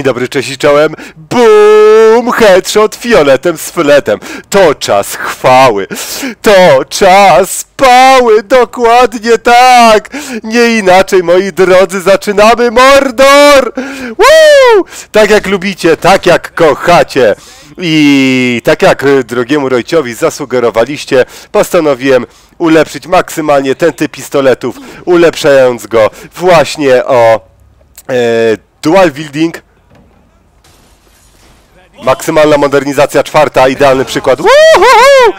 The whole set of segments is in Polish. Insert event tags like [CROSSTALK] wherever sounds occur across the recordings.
Dzień dobry, cześć i czołem. Boom! Headshot fioletem z filetem. To czas chwały. To czas pały. Dokładnie tak. Nie inaczej, moi drodzy, zaczynamy Mordor! Woo! Tak jak lubicie, tak jak kochacie. I tak jak y, drogiemu Rojciowi zasugerowaliście, postanowiłem ulepszyć maksymalnie ten typ pistoletów, ulepszając go właśnie o e, dual wielding. Maksymalna modernizacja czwarta, idealny przykład. Woohoo!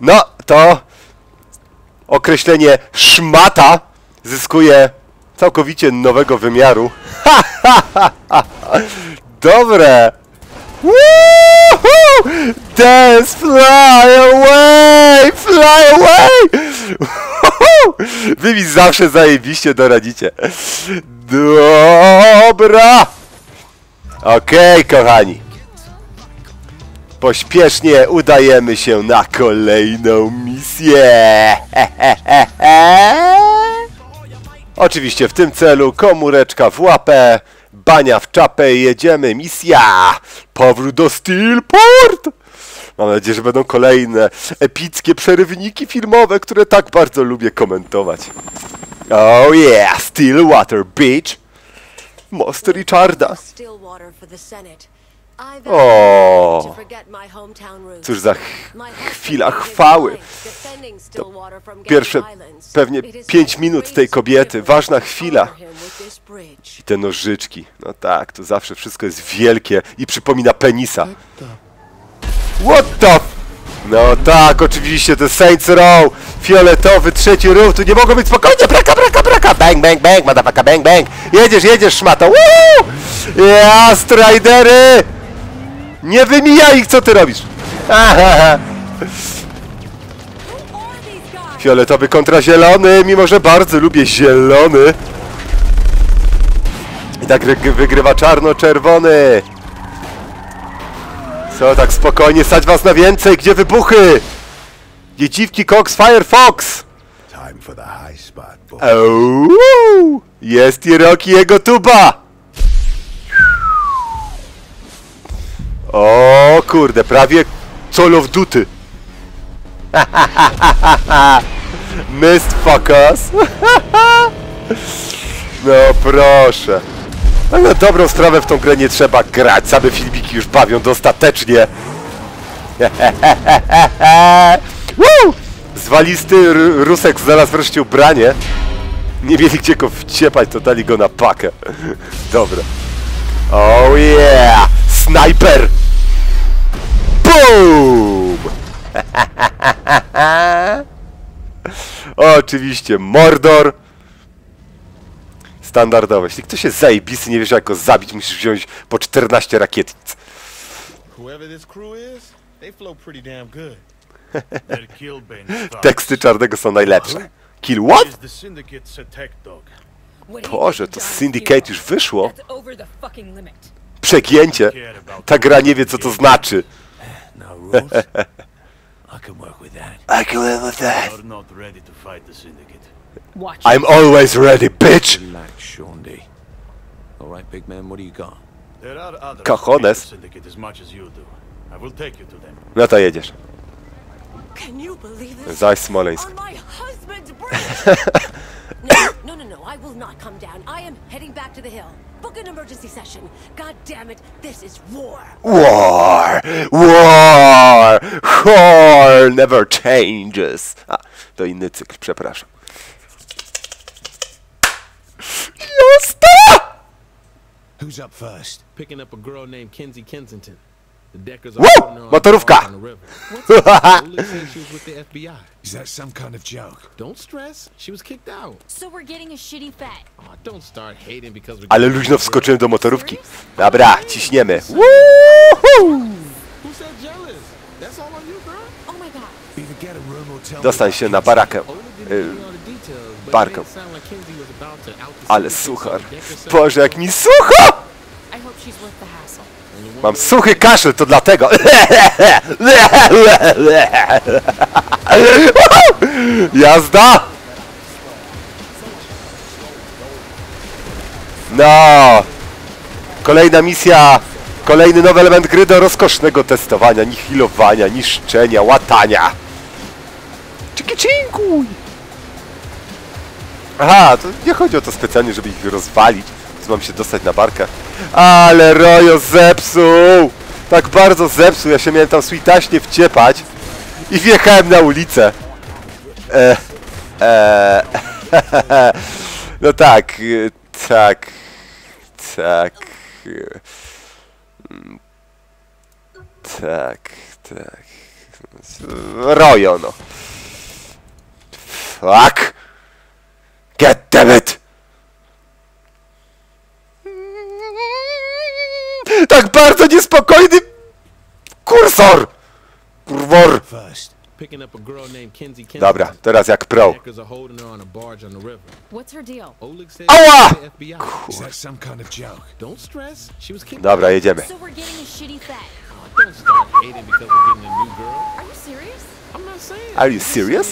No, to określenie szmata zyskuje całkowicie nowego wymiaru. [LAUGHS] Dobre! Woohoo! Dance, fly away! Fly away! Wy mi zawsze zajebiście doradzicie. Dobra! Okej, kochani. Pośpiesznie udajemy się na kolejną misję. [LAUGHS] Oczywiście w tym celu komóreczka w łapę, bania w czapę i jedziemy. Misja! Powrót do Steelport! Mam nadzieję, że będą kolejne epickie przerywniki filmowe, które tak bardzo lubię komentować. Oh yeah, Stillwater Beach. Most Richarda. Stillwater for the Senate. O. to. Cóż za ch chwila chwały. from Pierwsze pewnie pięć minut tej kobiety. Ważna to chwila. I te nożyczki. No tak, to zawsze wszystko jest wielkie i przypomina penisa. What the f- No tak, oczywiście, to Saints Row, fioletowy, trzeci ruch, tu nie mogło być spokojnie, braka, braka, braka, bang, bang, bang, motherfucker, bang, bang, jedziesz, jedziesz, szmato, Woo! Ja, stridery! Nie wymijaj ich, co ty robisz? Fioletowy kontra zielony, mimo że bardzo lubię zielony. I tak ry- wygrywa czarno-czerwony. Co, tak spokojnie, stać was na więcej, gdzie wybuchy? Gdzie dziwki Cox Firefox? Time for the high spot! Jest i Rocky jego tuba! O kurde, prawie Call of Duty. [LAUGHS] Missed focus. [LAUGHS] No proszę. No, na dobrą sprawę w tą grę nie trzeba grać. Same filmiki już bawią dostatecznie. [LAUGHS] Zwalisty Rusek znalazł wreszcie ubranie. Nie mieli gdzie go wciepać, to dali go na pakę. Dobra. Oh yeah! Sniper! Boom! [LAUGHS] Oczywiście, Mordor. Standardowe. Jeśli ktoś jest zajebisty, nie wiesz jak go zabić, musisz wziąć po 14 rakietnic. [LAUGHS] Teksty czarnego są najlepsze. Kill what? Boże, to Syndicate już wyszło. Przegięcie. Ta gra nie wie co to znaczy. No rules? [LAUGHS] I can work with that. I can live with that. You're not ready to fight the Syndicate. Watch I'm always ready, bitch! Relax, Sean D. All right, big man, what do you got? There are others Cajones. the Syndicate as much as you do. I will take you to them. No to jedziesz. Can you believe this? Zaś Smoleńsk. On my husband's [LAUGHS] bridge! no, no, no, no, I will not come down. I am heading back to the hill. Book an emergency session. God damn it, this is war. War! War! War never changes. A, to inny cykl, przepraszam. Jazda! Who's up first? picking up a girl named Kenzie Kensington. Woo! Motorówka! [LAUGHS] Is that some kind of joke? Don't stress. She was kicked out. So we're getting a shitty fat. Oh, don't start hating because we. Ale luźno wskoczyłem do motorówki. Dobra, ciśniemy. Woohoo! Who said jealous? That's all on you, girl. Oh my god. Either get a room or tell me Dostań się na barakę. Y, give me all the details, but it barką. didn't sound like Kenzie was about to out the Ale suchar. Boże, jak mi sucho! Mam suchy kaszel, to dlatego. [LAUGHS] Jazda! No! Kolejna misja, kolejny nowy element gry do rozkosznego testowania, nihilowania, niszczenia, łatania. Cziki-czinku! Aha, to nie chodzi o to specjalnie, żeby ich rozwalić. Więc mam się dostać na barkę. Ale Rojo zepsuł! Tak bardzo zepsuł, ja się miałem tam switaśnie wciepać i wjechałem na ulicę. E, e, [LAUGHS] no tak, tak, tak, tak, tak. Rojo, no. Fuck! Get damn it! Tak bardzo niespokojny kursor! Kurwor! Dobra, teraz jak pro. Ała! Kur... Dobra, jedziemy. Are you serious?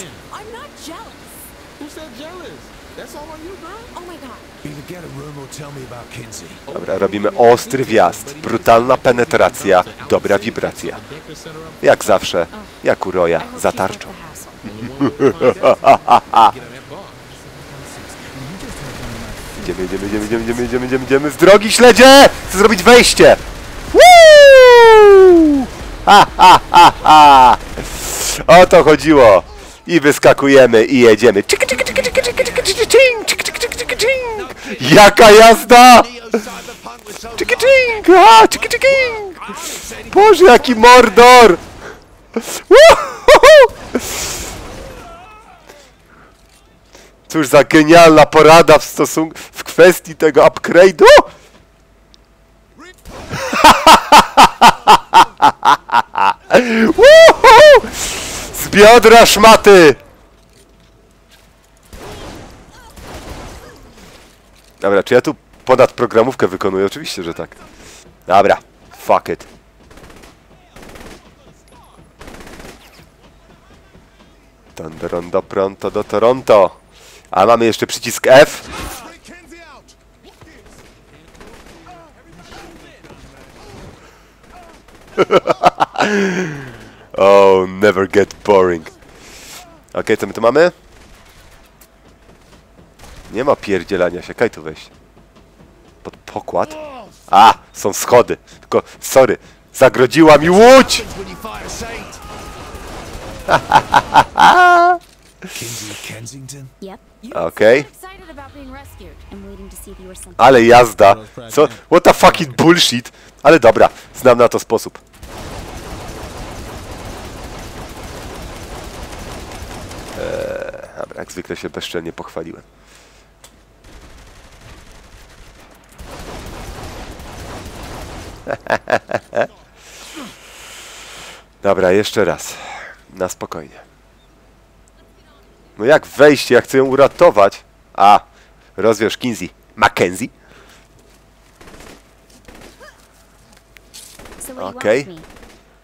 Dobra, robimy ostry wjazd, brutalna penetracja, dobra wibracja. Jak zawsze, jak u Roya, za tarczą. [LAUGHS] Idziemy, idziemy, idziemy, idziemy, idziemy, idziemy, idziemy, idziemy. Z drogi śledzie! Chcę zrobić wejście! Woo! Ha, ha, ha, ha! O to chodziło! I wyskakujemy i jedziemy. Jaka jazda! Boże, jaki mordor! Cóż za genialna porada w stosunku, w kwestii tego upgrade'u! Z biodra szmaty! Dobra, czy ja tu ponad programówkę wykonuję? Oczywiście, że tak. Dobra, fuck it. Tandorondo pronto do Toronto. A mamy jeszcze przycisk F. [LAUGHS] oh, never get boring. Okej, co my tu mamy? Nie ma pierdzielania się, kaj tu wejść. Pod pokład? A, są schody. Tylko, sorry, zagrodziła mi łódź! Okej. Something. Ale jazda. Co? What the fucking bullshit. Ale dobra, znam na to sposób. Eee, dobra, jak zwykle się bezczelnie pochwaliłem. [LAUGHS] Dobra, jeszcze raz. Na spokojnie. No jak wejść? Ja chcę ją uratować. A, rozwiąż Kinsey. Mackenzie? Okej. me?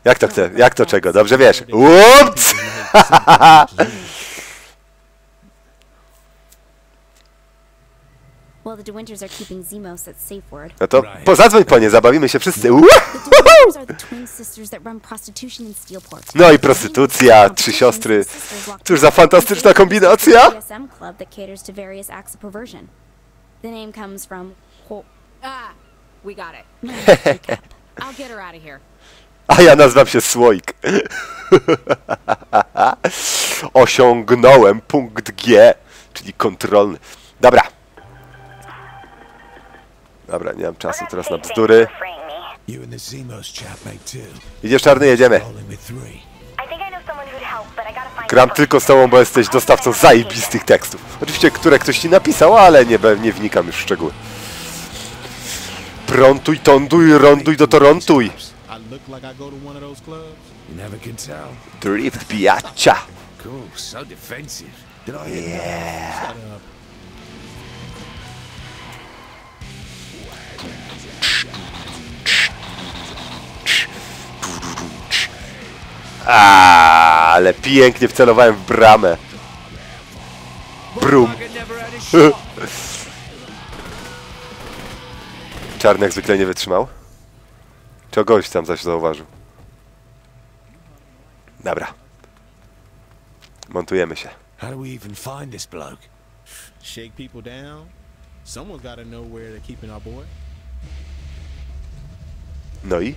Jak to chcę? Jak to czego? Dobrze wiesz. Ups! [LAUGHS] Well, the DeWinters are keeping Zemos at safe word. No to pozadzwoń po nie, zabawimy się wszyscy. Ua! The DeWinters are the twin sisters that run prostitution in Steelport. No i prostytucja, trzy siostry. Cóż za fantastyczna kombinacja! BDSM club that caters to various acts of perversion. The name comes from ho- Ah, we got it. [LAUGHS] I'll get her out of here. A ja nazywam się Słoik. [LAUGHS] Osiągnąłem punkt G, czyli kontrolny. Dobra. Dobra, nie mam czasu teraz na bzdury. Idziesz czarny, jedziemy. Gram tylko z tobą, bo jesteś dostawcą zajebistych tekstów. Oczywiście, które ktoś ci napisał, ale nie, nie wnikam już w szczegóły. Prontuj, tonduj, ronduj, dotorontuj. Drift, piaccia. Yeah. A, ale pięknie wcelowałem w bramę. Brum. [LAUGHS] Czarny jak zwykle nie wytrzymał. Czegoś tam zaś zauważył. Dobra. Montujemy się. How do we even find this bloke? Shake people down. Someone's got to know where they're keeping our boy. No i?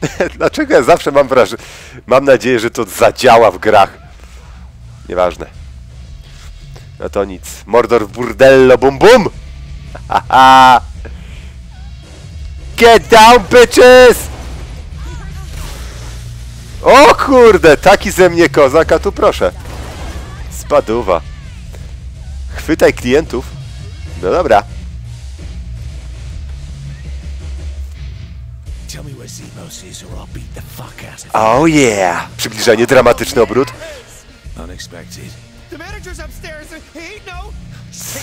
[LAUGHS] Dlaczego ja zawsze mam wrażenie... Mam nadzieję, że to zadziała w grach. Nieważne. No to nic. Mordor w burdello, bum bum! [LAUGHS] Get down, bitches! O kurde, taki ze mnie kozak, a tu proszę. Spaduwa. Chwytaj klientów. No dobra. Oh yeah! Przybliżenie, dramatyczny obrót. No.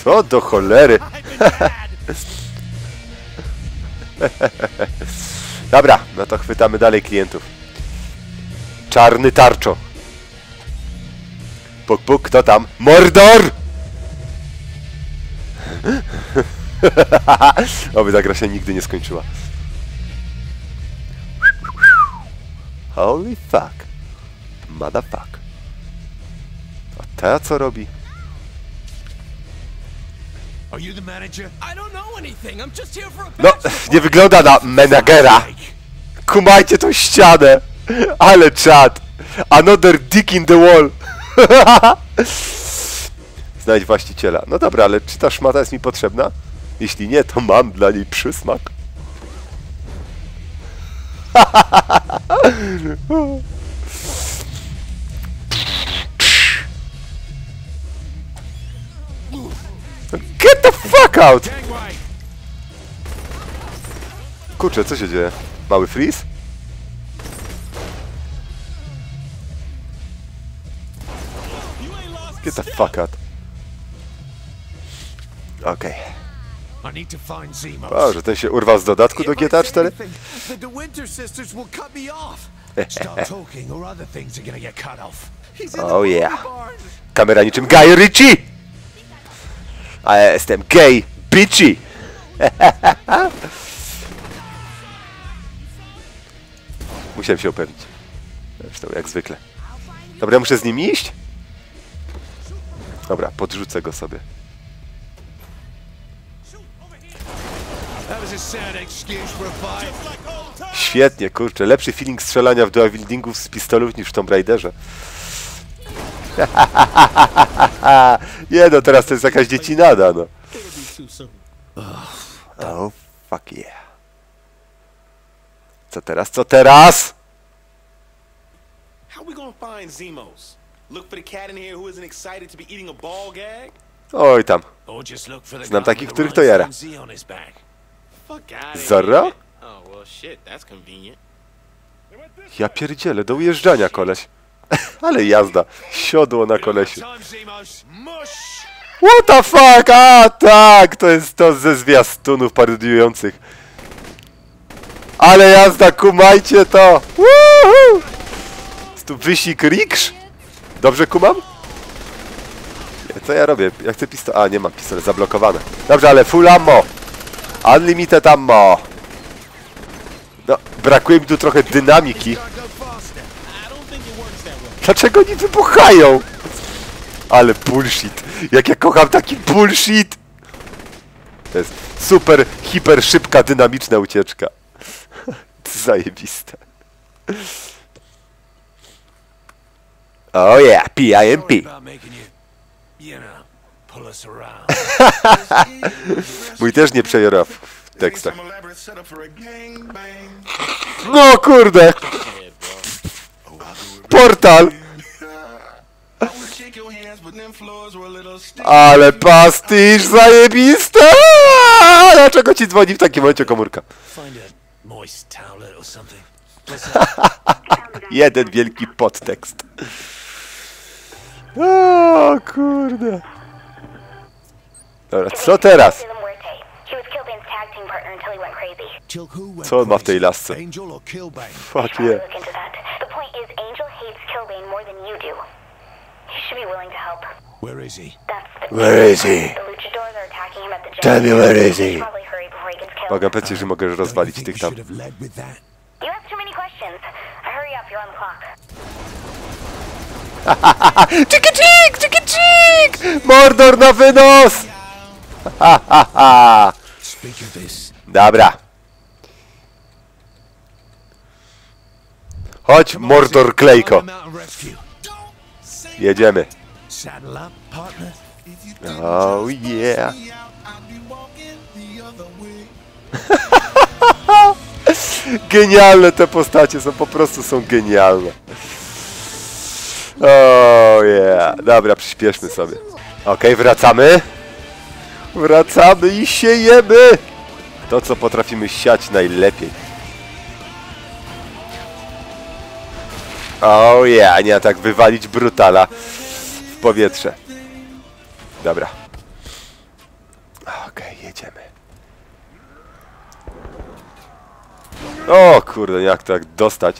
Co do cholery. [LAUGHS] [LAUGHS] Dobra, no to chwytamy dalej klientów. Czarny tarczo. Puk, puk, kto tam? Mordor! [LAUGHS] Oby ta gra się nigdy nie skończyła. Holy fuck. Motherfuck. A ta co robi? Are you the manager? I don't know anything. I'm just here for a No, [LAUGHS] nie wygląda na menagera. Kumajcie tą ścianę. Ale czad. Another dick in the wall. [LAUGHS] Znajdź właściciela. No dobra, ale czy ta szmata jest mi potrzebna? Jeśli nie, to mam dla niej przysmak. [LAUGHS] Get the fuck out! Kurczę, co się dzieje? Mały freeze? Get the fuck out. Okej. I Zemos. Boże, ten się urwał z dodatku do GTA 4? The De Winter sisters will cut me off. [LAUGHS] Stop talking or other things are gonna get cut off. Oh yeah. Kamera niczym Guy Ritchie! A ja jestem gay, bitchy! [LAUGHS] Musiałem się upewnić. Zresztą jak zwykle. Dobra, ja muszę z nim iść? Dobra, podrzucę go sobie. Świetnie, kurczę. Lepszy feeling strzelania w dual wieldingów z pistolów niż w Tomb Raiderze. [LAUGHS] Nie no, teraz to jest jakaś dziecinada, no. Oh, fuck yeah. Co teraz, co teraz? How we gonna find Zemos? Look for the cat in here who isn't excited to be eating a ball gag? Oj tam. Znam takich, których to jara. Z on his back. Fuck out Zorro? Oh. Ja pierdzielę, do ujeżdżania koleś. [LAUGHS] Ale jazda. Siodło na. Mush! What the fuck? A tak, to jest to ze zwiastunów parodiujących. Ale jazda, kumajcie to! Woohoo! Jest tu wysik riksz? Dobrze kumam? Co ja robię? Ja chcę pistolet. A, nie mam pistolet, zablokowane. Dobrze, ale full ammo. Unlimited ammo. No, brakuje mi tu trochę dynamiki. Dlaczego oni wybuchają? Ale bullshit. Jak ja kocham taki bullshit. To jest super, hiper szybka, dynamiczna ucieczka. [LAUGHS] Zajebiste. Oh yeah, PIMP. you, know. [LAUGHS] Mój też nie przejora w w tekstach. No kurde! Portal! Ale pastisz zajebiste! Aaa! Dlaczego ci dzwoni w takim momencie komórka? Jeden wielki podtekst. O kurde. Dobra, co teraz? Co on ma w tej lasce? Fuck yeah. Where is he? Where is he? Tell me where is he? Mogę powiedzieć, że mogę rozwalić tych tam. Czyki czyk, czyki czyk! Mordor na wynos! [LAUGHS] Dobra. Chodź, Mordor Klejko. Jedziemy. Oh yeah. [LAUGHS] Genialne te postacie są, po prostu są genialne. Oh yeah. Dobra, przyspieszmy sobie. Okej, wracamy. Wracamy i siejemy. To, co potrafimy siać najlepiej. Oh yeah, nie tak wywalić brutala w powietrze. Dobra. Okej, jedziemy. O kurde, jak to jak dostać?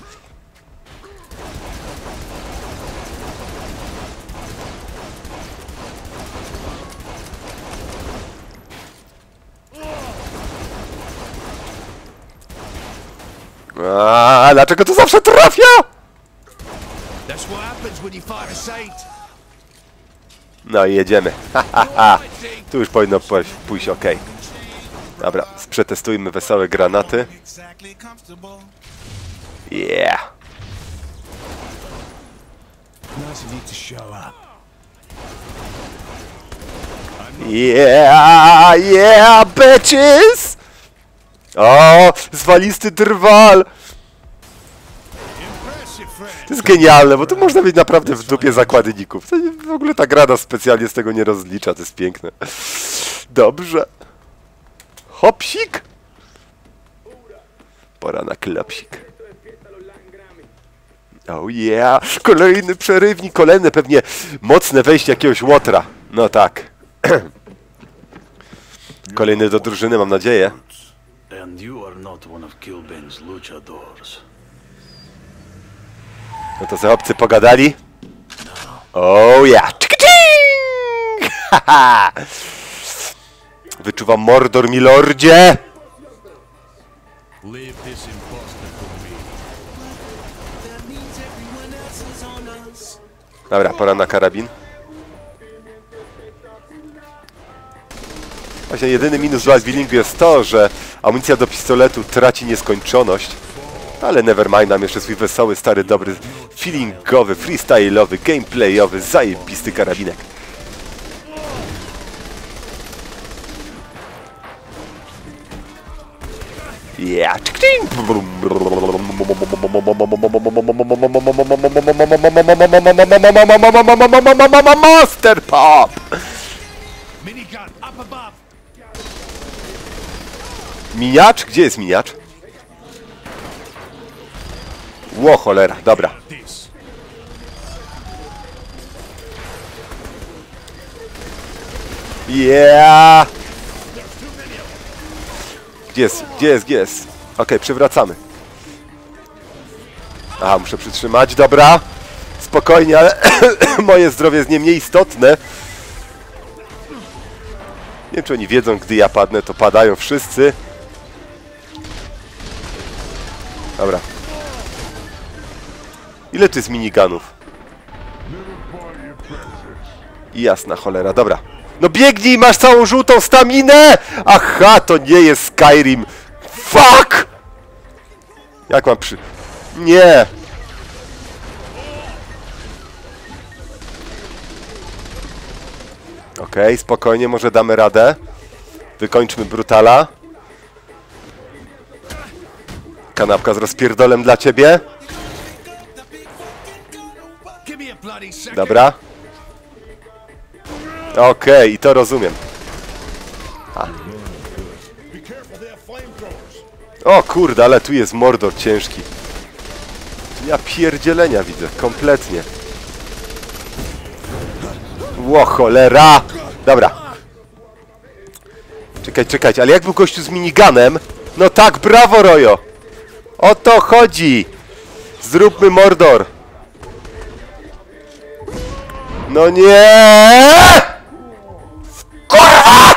A, dlaczego to zawsze trafia? No i jedziemy. [LAUGHS] Ha, ha, ha. Tu już powinno pójść, ok. Dobra, przetestujmy wesołe granaty. Yeah. Yeah, yeah, bitches! O, zwalisty drwal! To jest genialne, bo tu można mieć naprawdę w dupie zakładników. To w ogóle ta gra nas specjalnie z tego nie rozlicza, to jest piękne. Dobrze. Hopsik! Pora na klapsik. Oh yeah! Kolejny przerywnik, kolejne pewnie mocne wejście jakiegoś łotra. No tak. [CLEARS THROAT] Kolejny do drużyny, mam nadzieję. And you are not one of Kilbane's luchadors. No to se obcy pogadali. Oh yeah! [LAUGHS] Wyczuwam mordor, milordzie! Live this imposter. Dobra, pora na karabin. Właśnie jedyny minus Dual Wieldingu jest to, że amunicja do pistoletu traci nieskończoność. Ale nevermind, mam jeszcze swój wesoły, stary, dobry, feelingowy, freestyle'owy, gameplayowy, zajebisty karabinek. Yeah. Master Pop! Minigun up above. Miniacz? Gdzie jest miniacz? Ło, cholera, dobra. Yeah! Gdzie jest? Gdzie jest? Gdzie jest? Przywracamy. Aha, muszę przytrzymać, dobra. Spokojnie, ale [COUGHS] moje zdrowie jest nie mniej istotne. Nie wiem, czy oni wiedzą, gdy ja padnę, to padają wszyscy. Dobra. Ile tu jest minigunów? Jasna cholera, dobra. No biegnij, masz całą żółtą staminę! Aha, to nie jest Skyrim. Fuck! Jak mam przy... Nie! Okej, spokojnie, może damy radę. Wykończmy Brutala. Kanapka z rozpierdolem dla ciebie. Dobra. Okej, i to rozumiem. A. O kurde, ale tu jest mordor ciężki. Ja pierdzielenia widzę, kompletnie. Ło cholera! Dobra. Czekaj, czekaj, ale jak był gościu z miniganem? No tak, brawo Rojo! O to chodzi! Zróbmy mordor! No nie! Kurwa!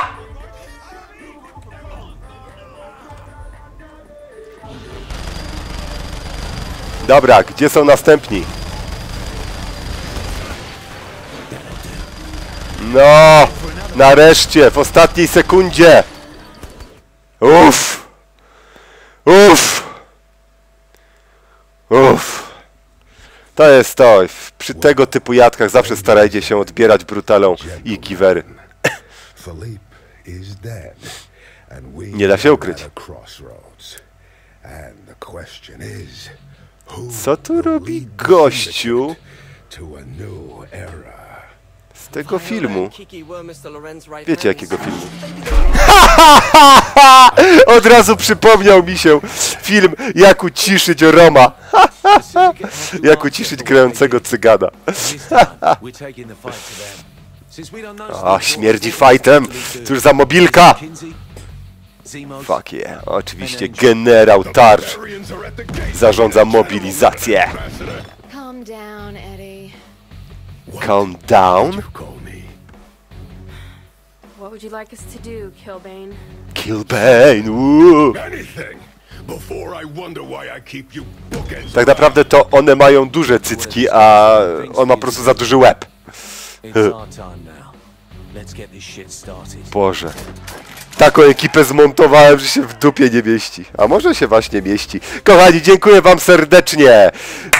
Dobra, gdzie są następni? No, nareszcie, w ostatniej sekundzie. Uff. Uff. Uff. To jest to. Przy tego typu jadkach zawsze starajcie się odbierać brutalą i kiwery. Nie da się ukryć. Co tu robi gościu z tego filmu? Wiecie jakiego filmu? [LAUGHS] Od razu przypomniał mi się film Jak uciszyć Roma. [LAUGHS] Jak uciszyć grającego cygana. [LAUGHS] A, śmierdzi fajtem. Cóż za mobilka. Fuck yeah. Oczywiście generał Tarcz zarządza mobilizację. Calm down, Eddie. Calm down. What would you like us to do, Kilbane? Kill Bane. Uuu. Anything before I wonder why I keep you bookends. Tak naprawdę to one mają duże cycki, a on ma po prostu za duży łeb. [LAUGHS] Boże. Taką ekipę zmontowałem, że się w dupie nie mieści. A może się właśnie mieści. Kochani, dziękuję wam serdecznie.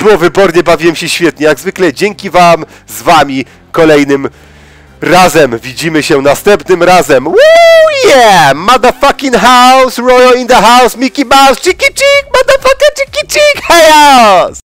Było wybornie, bawiłem się świetnie. Jak zwykle dzięki wam, z wami kolejnym razem. Widzimy się następnym razem. Woo yeah! Motherfucking house, Royal in the house, Mickey Mouse, Chicky Chick, motherfucker Chicky Chick, chaos!